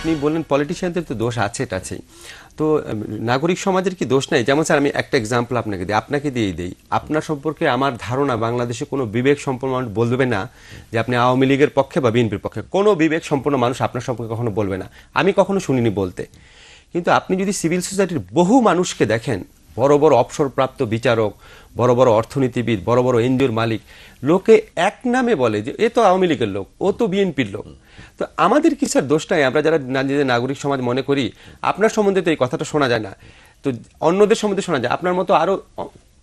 আপনি বললেন পলিটিশিয়ানদের তো দোষ আছে আছেই তো নাগরিক সমাজের কি দোষ নাই? যেমন স্যার, আমি একটা এক্সাম্পল আপনাকে দিই, আপনাকে দিয়েই দিই। আপনার সম্পর্কে আমার ধারণা বাংলাদেশে কোনো বিবেক সম্পন্ন মানুষ বলবে না যে আপনি আওয়ামী লীগের পক্ষে বা বিএনপির পক্ষে। কোনো বিবেক সম্পন্ন মানুষ আপনার সম্পর্কে কখনো বলবে না। আমি কখনো শুনিনি বলতে। কিন্তু আপনি যদি সিভিল সোসাইটির বহু মানুষকে দেখেন বড় বড় অবসরপ্রাপ্ত বিচারক, বড় বড় অর্থনীতিবিদ, বড় বড় এনজিওর মালিক, লোকে এক নামে বলে যে, এ তো আওয়ামী লীগের লোক, ও তো বিএনপির লোক। তো আমাদের কি স্যার দোষ নাই? আমরা যারা নিজেদের নাগরিক সমাজ মনে করি, আপনার সম্বন্ধে তো এই কথাটা শোনা যায় না। তো অন্যদের সম্বন্ধে শোনা যায়। আপনার মতো আরও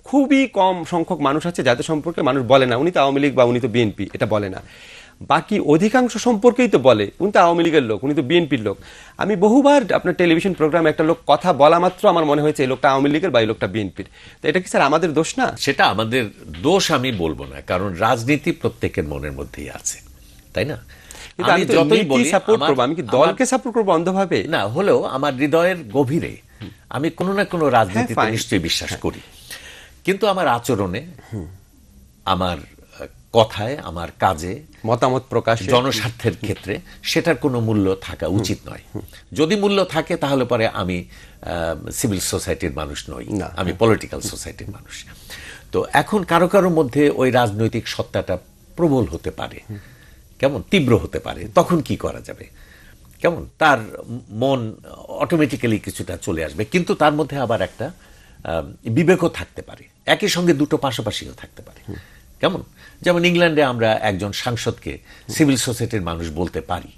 খুবই কম সংখ্যক মানুষ আছে যাদের সম্পর্কে মানুষ বলে না, উনি তো আওয়ামী লীগ বা উনি তো বিএনপি। এটা বলে না। বাকি অধিকাংশ সম্পর্কেই তো বলে। উনি তো আওয়ামী লীগের লোক উনি তো বিএনপির লোক। আমি বহুবার আপনার টেলিভিশন প্রোগ্রামে একটা লোক কথা বলা মাত্র আমার মনে হয়েছে এই লোকটা আওয়ামী লীগের বা এই লোকটা বিএনপির। তো এটা কি স্যার আমাদের দোষ না? সেটা আমাদের দোষ আমি বলব না কারণ রাজনীতি প্রত্যেকের মনের মধ্যেই আছে তাই না? কিন্তু আমি যতই বলি সাপোর্ট করব আমি কি দলকে সাপোর্ট করব অন্ধভাবে? না হলেও আমার হৃদয়ের গভীরে আমি কোনো না কোনো রাজনীতিতে হ্যাঁ, নিশ্চয়ই বিশ্বাস করি। কিন্তু আমার আচরণে আমার কথায় আমার কাজে মতামত প্রকাশ। জনস্বার্থের ক্ষেত্রে সেটার কোনো মূল্য থাকা উচিত নয়। যদি মূল্য থাকে তাহলে পরে আমি সিভিল সোসাইটির মানুষ নই। আমি পলিটিক্যাল সোসাইটির মানুষ। তো এখন কারও কারও মধ্যে ওই রাজনৈতিক সত্তাটা প্রবল হতে পারে। কেমন? তীব্র হতে পারে। তখন কি করা যাবে? কেমন? তার মন অটোমেটিক্যালি কিছুটা চলে আসবে। কিন্তু তার মধ্যে আবার একটা বিবেকও থাকতে পারে। একই সঙ্গে দুটো পাশাপাশিও থাকতে পারে। কেমন? যেমন ইংল্যান্ডে আমরা একজন সাংসদকে সিভিল সোসাইটির মানুষ বলতে পারি।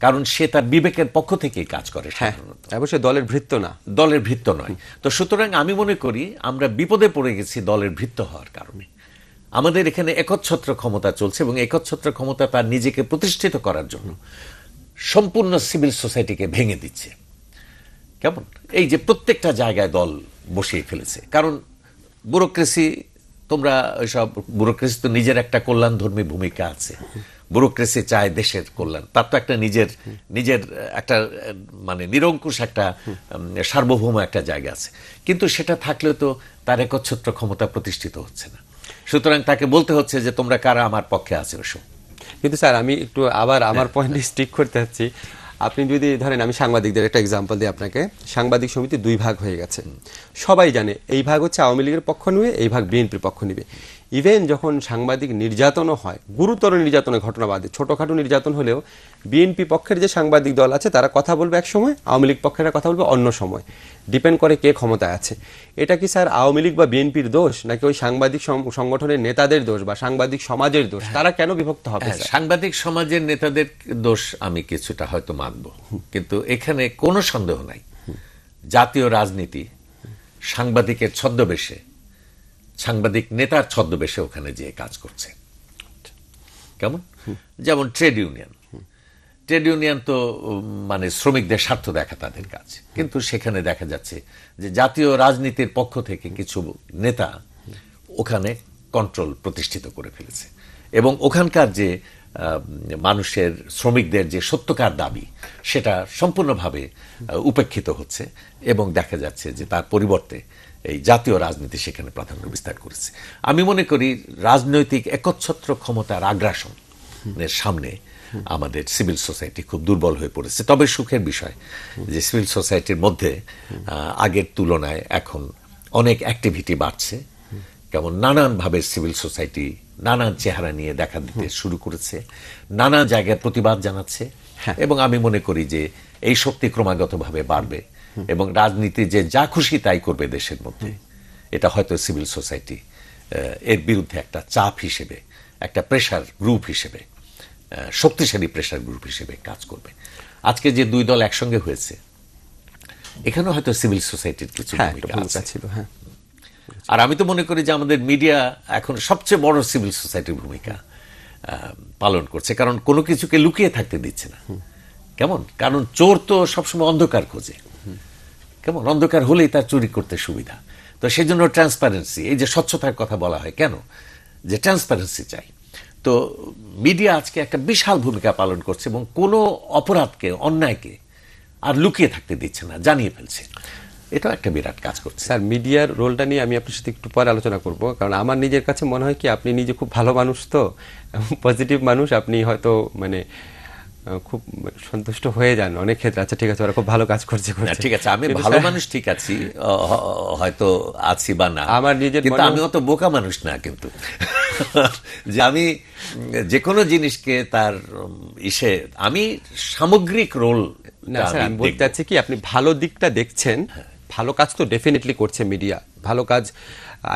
কারণ সে তার বিবেকের পক্ষ থেকেই কাজ করে হ্যাঁ সাধারণত। অবশ্যই দলের ভৃত্য না। দলের ভৃত্য নয়। তো সুতরাং আমি মনে করি আমরা বিপদে পড়ে গেছি দলের ভৃত্য হওয়ার কারণে। আমাদের এখানে একচ্ছত্র ক্ষমতা চলছে এবং একচ্ছত্র ক্ষমতা তার নিজেকে প্রতিষ্ঠিত করার জন্য সম্পূর্ণ সিভিল সোসাইটিকে ভেঙে দিচ্ছে। কেমন? এই যে প্রত্যেকটা জায়গায় দল বসিয়ে ফেলেছে। কারণ ব্যুরোক্রেসি তোমরা ওইসব ব্যুরোক্রেসি তো নিজের একটা কল্যাণধর্মী ভূমিকা আছে। ব্যুরোক্রেসি চায় দেশের কল্যাণ। তার তো একটা নিজের নিজের, একটা মানে নিরঙ্কুশ একটা সার্বভৌম একটা জায়গা আছে। কিন্তু সেটা থাকলেও তো তার একচ্ছত্র ক্ষমতা প্রতিষ্ঠিত হচ্ছে না। সুতরাং তাকে বলতে হচ্ছে যে, তোমরা কারা আমার পক্ষে আছে ওসব কিন্তু স্যার, আমি একটু আবার আমার পয়েন্টে স্টিক করতে চাচ্ছি আপনি যদি, ধরেন আমি সাংবাদিকদের একটা এক্সাম্পল দিই আপনাকে। সাংবাদিক সমিতি দুই ভাগ হয়ে গেছে। সবাই জানে এই ভাগ হচ্ছে আওয়ামী লীগের পক্ষ নিবে এই ভাগ বিএনপির পক্ষ নিবে। ইভেন যখন সাংবাদিক নির্যাতনও হয় গুরুতর নির্যাতনের ঘটনা বাদে ছোটখাটো নির্যাতন হলেও বিএনপি পক্ষের যে সাংবাদিক দল আছে তারা কথা বলবে এক সময় আওয়ামী লীগ পক্ষেরা কথা বলবে অন্য সময়। ডিপেন্ড করে কে ক্ষমতায় আছে। এটা কি স্যার আওয়ামী লীগ বা বিএনপির দোষ নাকি ওই সাংবাদিক সংগঠনের নেতাদের দোষ বা সাংবাদিক সমাজের দোষ? তারা কেন বিভক্ত হবে হ্যাঁ, সাংবাদিক সমাজের নেতাদের দোষ আমি কিছুটা হয়তো মানব। কিন্তু এখানে কোনো সন্দেহ নাই। জাতীয় রাজনীতি সাংবাদিকের ছদ্মবেশে, সাংবাদিক নেতার ছদ্মবেশে ওখানে যেয়ে কাজ করছে। কেমন? যেমন ট্রেড ইউনিয়ন। ট্রেড ইউনিয়ন তো মানে শ্রমিকদের স্বার্থ দেখা তাদের কাজ। কিন্তু সেখানে দেখা যাচ্ছে যে জাতীয় রাজনীতির পক্ষ থেকে কিছু নেতা ওখানে কন্ট্রোল প্রতিষ্ঠিত করে ফেলেছে। এবং ওখানকার যে মানুষের, শ্রমিকদের যে সত্যকার দাবি, সেটা সম্পূর্ণভাবে উপেক্ষিত হচ্ছে এবং দেখা যাচ্ছে যে তার পরিবর্তে এই জাতীয় রাজনীতি সেখানে প্রাধান্য বিস্তার করেছে। আমি মনে করি রাজনৈতিক একচ্ছত্র ক্ষমতার আগ্রাসনের সামনে আমাদের সিভিল সোসাইটি খুব দুর্বল হয়ে পড়েছে। তবে সুখের বিষয় যে সিভিল সোসাইটির মধ্যে আগের তুলনায় এখন অনেক অ্যাক্টিভিটি বাড়ছে। কেমন নানানভাবে সিভিল সোসাইটি নানান চেহারা নিয়ে দেখা দিতে শুরু করেছে নানা জায়গায় প্রতিবাদ জানাচ্ছে এবং আমি মনে করি যে এই শক্তি ক্রমাগতভাবে বাড়বে এবং রাজনীতি যে যা খুশি তাই করবে দেশের মধ্যে। এটা হয়তো সিভিল সোসাইটি এর বিরুদ্ধে একটা চাপ হিসেবে একটা প্রেশার গ্রুপ হিসেবে শক্তিশালী প্রেশার গ্রুপ হিসেবে কাজ করবে। আজকে যে দুই দল একসঙ্গে হয়েছে এখানে হয়তো সিভিল সোসাইটির কিছু হ্যাঁ ভূমিকা ছিল হ্যাঁ। আর আমি তো মনে করি যে আমাদের মিডিয়া এখন সবচেয়ে বড় সিভিল সোসাইটির ভূমিকা পালন করছে। কারণ কোনো কিছুকে লুকিয়ে থাকতে দিচ্ছে না। কেমন? কারণ চোর তো সবসময় অন্ধকার খোঁজে। কেমন? অন্ধকার হলেই তার চুরি করতে সুবিধা। তো সেই জন্য ট্রান্সপারেন্সি এই যে স্বচ্ছতার কথা বলা হয়, কেন? যে ট্রান্সপারেন্সি চাই। তো মিডিয়া আজকে একটা বিশাল ভূমিকা পালন করছে এবং কোনো অপরাধকে, অন্যায়কে আর লুকিয়ে থাকতে দিচ্ছে না, জানিয়ে ফেলছে। এটাও একটা বিরাট কাজ করছে। স্যার মিডিয়ার রোলটা নিয়ে আমি আপনার সাথে একটু পরে আলোচনা করব কারণ আমার নিজের কাছে মনে হয় কি আপনি নিজে খুব ভালো মানুষ তো পজিটিভ মানুষ আপনি হয়তো মানে খুব সন্তুষ্ট হয়ে যান অনেক ক্ষেত্রে। আচ্ছা ঠিক আছে ওরা খুব ভালো কাজ করছে ঠিক আছে আমি ভালো মানুষ ঠিক আছি হয়তো আছি বা না। আমার নিজের কিন্তু আমি অত বোকা মানুষ না কিন্তু। যে আমি যে কোনো জিনিসকে তার ইসে আমি সামগ্রিক রোল না স্যার আমি বলতে চাচ্ছি কি আপনি ভালো দিকটা দেখছেন ভালো কাজ তো ডেফিনেটলি করছে মিডিয়া ভালো কাজ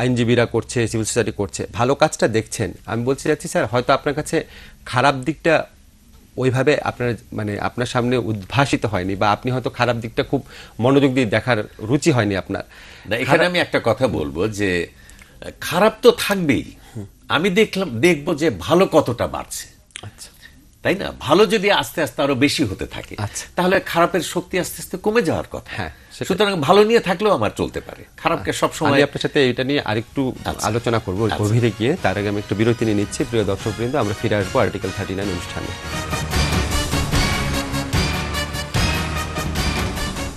আইনজীবীরা করছে সিভিল সোসাইটি করছে ভালো কাজটা দেখছেন। আমি বলতে চাচ্ছি স্যার হয়তো আপনার কাছে খারাপ দিকটা ওইভাবে আপনার মানে আপনার সামনে উদ্ভাসিত হয়নি বা আপনি হয়তো খারাপ দিকটা খুব মনোযোগ দিয়ে দেখার রুচি হয়নি আপনার। না এখানে আমি একটা কথা বলব যে খারাপ তো থাকবেই। আমি দেখলাম দেখব যে ভালো কতটা বাড়ছে। আচ্ছা। তাই না? ভালো যদি আস্তে আস্তে আরও বেশি হতে থাকে আচ্ছা। তাহলে খারাপের শক্তি আস্তে আস্তে কমে যাওয়ার কথা। হ্যাঁ, সুতরাং ভালো নিয়ে থাকলেও আমার চলতে পারে। খারাপকে সব সময় আপনার সাথে এটা নিয়ে আরেকটু একটু আলোচনা করব। গভীরে গিয়ে তার আগে আমি একটু বিরতি নিয়ে নিচ্ছি। প্রিয় দর্শক বৃন্দ আমরা ফিরে আসব আর্টিকেল থার্টি নাইন অনুষ্ঠানে।